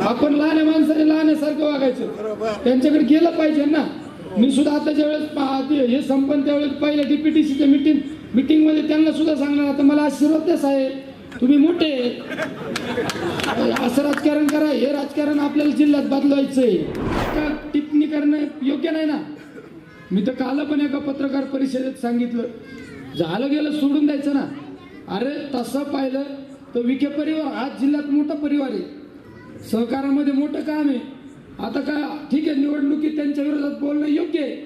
आपण लहान माणसाने लहानसारखं वागायचं. त्यांच्याकडे गेलं पाहिजे ना. मी सुद्धा आता ज्यावेळेस पाहते हे संपन्न त्यावेळेस पहिल्या डीपीटीसीच्या मिटिंग मिटिंगमध्ये त्यांना सुद्धा सांगणार आता मला आशीर्वाद द्या साहेब. तुम्ही मोठे. असं राजकारण करा हे राजकारण आपल्याला जिल्ह्यात बदलवायचंय. का टिप्पणी करणं योग्य नाही ना. मी तर काल पण एका पत्रकार परिषदेत सांगितलं. झालं गेलं सोडून द्यायचं ना. अरे तसं पाहिलं तर विखे परिवार आज जिल्ह्यात मोठा परिवार आहे. सहकारामध्ये मोठं काम आहे. आता काय ठीक आहे निवडणुकीत त्यांच्या विरोधात बोलणं योग्य आहे.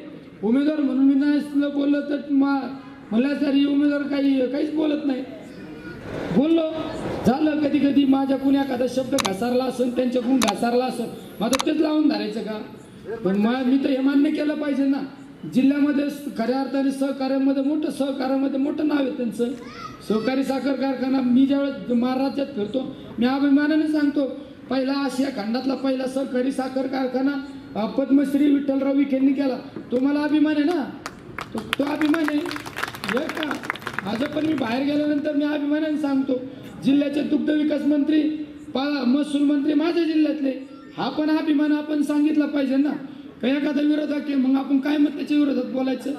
उमेदवार म्हणून मी नाही बोललं तर मा मला तरी उमेदवार काही काहीच बोलत नाही. बोललो. झालं कधी कधी माझ्याकडून एखादा शब्द घसारला असेल त्यांच्याकडून घसारला असेल माझं तेच लावून धरायचं का? पण मी तर हे मान्य केलं पाहिजे ना. जिल्ह्यामध्ये खऱ्या अर्थाने सहकार्यामध्ये मोठं सहकार्यामध्ये मोठं नाव आहे त्यांचं. सहकारी साखर कारखाना मी ज्यावेळेस महाराष्ट्रात फिरतो मी अभिमानाने सांगतो पहिला आशिया खंडातला पहिला सहकारी साखर कारखाना पद्मश्री विठ्ठलराव विखेंनी केला. तो मला अभिमान आहे ना? तो तो अभिमान आहे. हे का? आज पण मी बाहेर गेल्यानंतर मी अभिमानाने सांगतो. जिल्ह्याचे दुग्ध विकास मंत्री पा महसूल मंत्री माझ्या जिल्ह्यातले हा पण अभिमान आपण सांगितला पाहिजे ना? काही एखादा विरोधक आहे मग आपण काय मग त्याच्या विरोधात बोलायचं?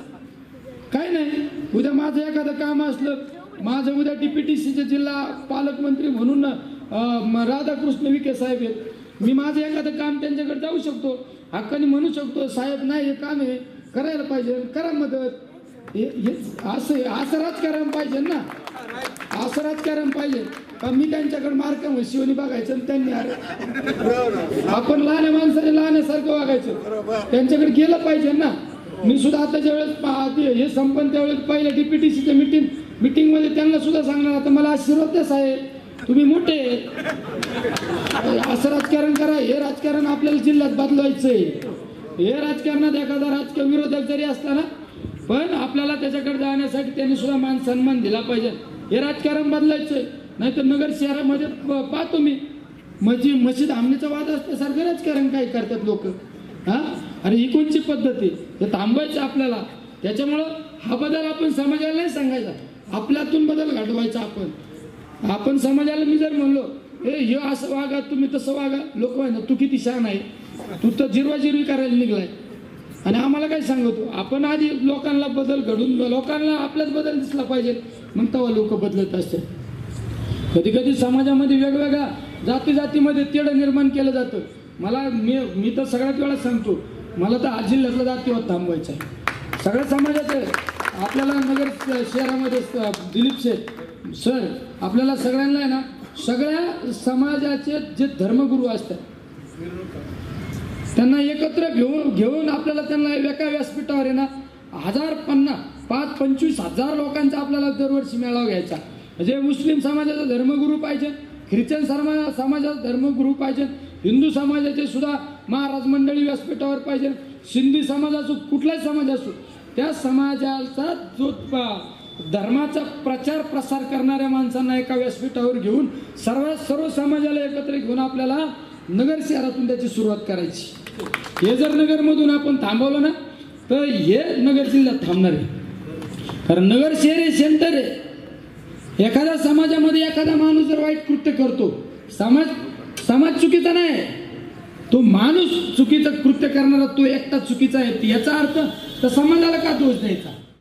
काय नाही. उद्या माझं एखादं काम असलं माझं उद्या डी पी टी सीचे जिल्हा पालकमंत्री म्हणून राधाकृष्ण विखे साहेब आहेत. मी माझं एखादं काम त्यांच्याकडे जाऊ शकतो. हक्काने म्हणू शकतो साहेब नाही हे काम आहे. करायला पाहिजे. करा मदत. असं असं राजकारण पाहिजे ना. असं राजकारण पाहिजे. का मी त्यांच्याकडे मार्क शिवनी बघायचं आणि त्यांनी अरे आपण लहान माणसाने लहानसारखं वागायचं. त्यांच्याकडे गेलं पाहिजे ना. मी सुद्धा आता ज्यावेळेस पाहते हे संपन त्यावेळेस पहिल्या डीपीटीसीच्या मिटिंग मिटिंगमध्ये त्यांना सुद्धा सांगणार. आता मला आशीर्वाद द्या साहेब. तुम्ही मोठे. असं राजकारण करा हे राजकारण आपल्याला जिल्ह्यात बदलवायचंय. हे राजकारणात एखादा राजकीय विरोधक जरी असला ना पण आपल्याला त्याच्याकडे जाण्यासाठी त्यांनी सुद्धा मान सन्मान दिला पाहिजे. हे राजकारण बदलायचंय नाहीतर नगर शहरामध्ये पाहतो मी. मस्जिद मशीद आमनेचा वाद असल्यासारखं राजकारण काय करतात लोक. हा? आणि ही कोणची पद्धती हे थांबवायचं आपल्याला. त्याच्यामुळं हा बदल आपण समाजाला नाही सांगायचा. आपल्यातून बदल घडवायचा आपण. आपण समाजाला मी जर म्हणलो हे हे असं वागा तुम्ही तसं वागा. लोक ना तू किती शहाण आहे. तू तर जिरवाजिरवी करायला निघलाय. आणि आम्हाला काय सांगतो आपण आधी लोकांना बदल घडून लोकांना आपलाच बदल दिसला पाहिजे. मग तेव्हा लोक बदलत असतात. कधी कधी समाजामध्ये वेगवेगळ्या जाती जातीमध्ये तेढ निर्माण केलं जातं. मला मी मी तर सगळ्यात वेळा सांगतो मला तर आज जिल्ह्यातला जातीवाद थांबवायचं आहे. सगळ्या समाजाचं आपल्याला नगर शहरामध्ये दिलीप शेठ सर आपल्याला सगळ्यांना आहे ना सगळ्या समाजाचे जे धर्मगुरू असतात त्यांना एकत्र घेऊन घेऊन आपल्याला त्यांना एका व्यासपीठावर आहे ना हजार पन्नास पाच पंचवीस हजार लोकांचा आपल्याला दरवर्षी मेळावा घ्यायचा. म्हणजे मुस्लिम समाजाचा धर्मगुरू पाहिजे ख्रिश्चन समाज समाजाचा धर्मगुरू पाहिजे हिंदू समाजाचे सुद्धा महाराज मंडळी व्यासपीठावर पाहिजे सिंधी समाज असो कुठलाही समाज असो त्या समाजाचा जो धर्माचा प्रचार प्रसार करणाऱ्या माणसांना एका व्यासपीठावर घेऊन सर्व सर्व समाजाला एकत्र घेऊन आपल्याला नगर शहरातून त्याची सुरुवात करायची. हे जर नगरमधून आपण थांबवलं ना तर हे नगर जिल्ह्यात थांबणार आहे. कारण नगर शहर हे सेंटर आहे. एखाद्या समाजामध्ये एखादा माणूस जर वाईट कृत्य करतो समाज समाज चुकीचा नाही. तो माणूस चुकीचं कृत्य करणारा तो एकटा चुकीचा आहे याचा अर्थ तर समाजाला का दोष द्यायचा?